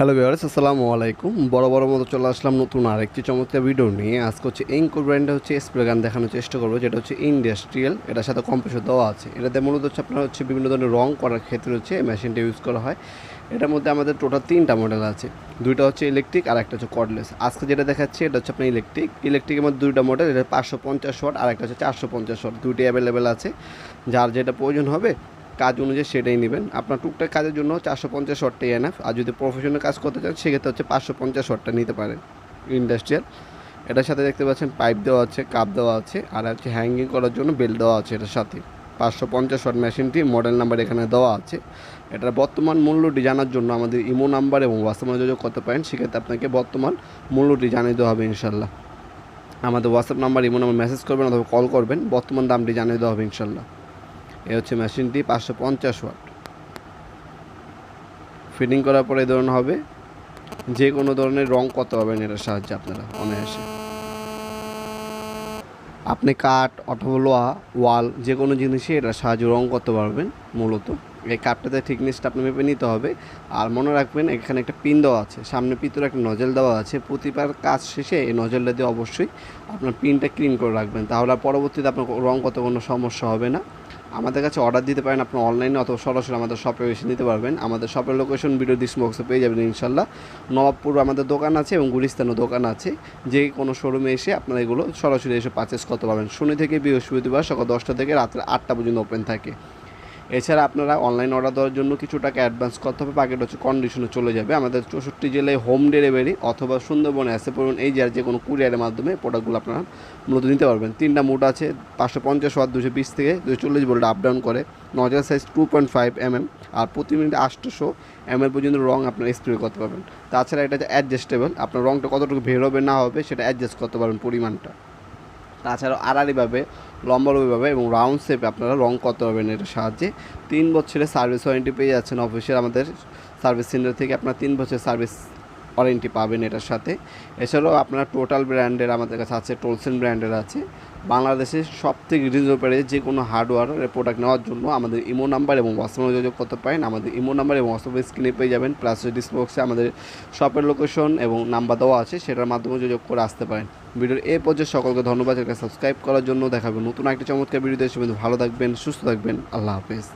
Hello viewers আসসালামু আলাইকুম বড় বড় মতো চলে আসলাম নতুন আরেকটি চমৎকার ভিডিও নিয়ে। আজকে হচ্ছে এঙ্কো ব্র্যান্ডে হচ্ছে স্প্রে গান দেখানোর চেষ্টা করব, যেটা হচ্ছে ইন্ডাস্ট্রিয়াল এটার সাথে কম্প্রেসর দেওয়া আছে। এটাতে মূলত হচ্ছে আপনার হচ্ছে বিভিন্ন ধরনের রং করার ক্ষেত্রে হচ্ছে মেশিনটা ইউজ করা হয়। এটার মধ্যে আমাদের টোটাল তিনটা মডেল আছে। দুইটা হচ্ছে ইলেকট্রিক আর একটা হচ্ছে কর্ডলেস আজকে যেটা দেখাচ্ছি, এটা হচ্ছে আপনার ইলেকট্রিক ইলেকট্রিকের মধ্যে দুইটা মডেল এটা পাঁচশো পঞ্চাশ ওয়াট আর একটা হচ্ছে চারশো পঞ্চাশ ওয়াট দুইটি অ্যাভেলেবেল আছে। যার যেটা প্রয়োজন হবে কাজ অনুযায়ী সেটাই নেবেন। আপনার টুকটাক কাজের জন্য চারশো পঞ্চাশ শটটাই এনাফ আর যদি প্রফেশনাল কাজ করতে চান, সেক্ষেত্রে হচ্ছে পাঁচশো পঞ্চাশ শটটা নিতে পারেন ইন্ডাস্ট্রিয়াল এটার সাথে দেখতে পাচ্ছেন পাইপ দেওয়া আছে কাপ দেওয়া আছে, আর হচ্ছে হ্যাঙ্গিং করার জন্য বেল্ট দেওয়া আছে এটার সাথে। পাঁচশো পঞ্চাশ শট মেশিনটি মডেল নাম্বার এখানে দেওয়া আছে। এটার বর্তমান মূল্যটি জানার জন্য আমাদের ইমো নাম্বার এবং হোয়াটসঅ্যাপ যোগাযোগ করতে পারেন। সেক্ষেত্রে আপনাকে বর্তমান মূল্যটি জানিয়ে দেওয়া হবে ইনশাল্লাহ। আমাদের WhatsApp number imo number message করবেন অথবা কল করবেন। বর্তমান দামটি জানিয়ে দেওয়া হবে ইনশাল্লাহ। এ হচ্ছে মেশিনটি পাঁচশো পঞ্চাশ ওয়াট। ফিটিং করার পরে এই ধরনের হবে। যে কোনো ধরনের রং কত পারবেন এটার সাহায্যে আপনারা অনায়াসে। আপনি কাঠ, অথবা লোহা, ওয়াল, যে কোনো জিনিসে এটার সাহায্যে রং করতে পারবেন মূলত। এই কাঠটাতে থিকনেসটা আপনি মেপে নিতে হবে। আর মনে রাখবেন, এখানে একটা পিন দেওয়া আছে। সামনে পিতরে একটা নজেল দেওয়া আছে। প্রতিবার কাজ শেষে এই নজেলটা দিয়ে অবশ্যই আপনার পিনটা ক্লিন করে রাখবেন। তাহলে পরবর্তীতে আপনার রং কত কোনো সমস্যা হবে না। আমাদের কাছে অর্ডার দিতে পারেন আপনি অনলাইনে অথবা সরাসরি আমাদের শপে এসে নিতে পারবেন। আমাদের শপের লোকেশন ভিডিও ডিসবক্সে পেয়ে যাবেন ইনশাল্লাহ। নবাবপুর আমাদের দোকান আছে এবং গুলিস্তানও দোকান আছে। যে কোনো শোরুমে এসে আপনারা এগুলো সরাসরি এসে পারচেস করতে পারবেন। শনি থেকে বৃহস্পতিবার সকাল দশটা থেকে রাত্রে আটটা পর্যন্ত ওপেন থাকে। এছাড়া আপনারা অনলাইন অর্ডার দেওয়ার জন্য কিছু টাকা অ্যাডভান্স করতে হবে পাকেট হচ্ছে কন্ডিশনে চলে যাবে। আমাদের চৌষট্টি জেলায় হোম ডেলিভারি অথবা সুন্দরবনে আসে পড়ুন এই যার যে কোনো কুরিয়ারের মাধ্যমে প্রোডাক্টগুলো আপনারা মূলত নিতে পারবেন। তিনটা মুড আছে, পাঁচশো পঞ্চাশ ওয়াট দুশো বিশ থেকে দুশো চল্লিশ ভোল্ট আপ ডাউন করে, নজর size two point five M M আর প্রতি মিনিটে আটশোশো এম এল পর্যন্ত রং আপনার স্প্রে করতে পারবেন। তাছাড়া এটা হচ্ছে অ্যাডজাস্টেবল আপনার রংটা কতটুকু বের হবে না হবে সেটা অ্যাডজাস্ট করতে পারবেন পরিমাণটা। তাছাড়াও আড়াআড়িভাবে লম্বালম্বিভাবে এবং রাউন্ড শেপে আপনারা রং করতে পারবেন এটার সাহায্যে। তিন বছরের সার্ভিস ওয়ারেন্টি পেয়ে যাচ্ছেন অফিসের আমাদের সার্ভিস সেন্টার থেকে। আপনার তিন বছরের সার্ভিস ওয়ারেন্টি পাবেন এটার সাথে। এছাড়াও আপনার টোটাল ব্র্যান্ডের আমাদের কাছে আছে টোলসেন ব্র্যান্ডের আছে। বাংলাদেশের সব থেকে রিজনেবল যে কোনো হার্ডওয়্যারের প্রোডাক্ট নেওয়ার জন্য আমাদের ইমো নাম্বার এবং হোয়াটসঅ্যাপে যোগাযোগ করতে পারেন। আমাদের ইমো নাম্বার এবং হোয়াটসঅ্যাপ স্ক্রিনে পেয়ে যাবেন প্লাস ডিসবক্সে আমাদের শপের লোকেশন এবং নাম্বার দেওয়া আছে, সেটার মাধ্যমে যোগাযোগ করে আসতে পারেন। ভিডিওর এই পর্যায়ে সকলকে ধন্যবাদ সাবস্ক্রাইব করার জন্য। দেখাবেন নতুন একটা চমৎকার ভিডিও দেশে ভালো থাকবেন, সুস্থ থাকবেন। আল্লাহ হাফেজ।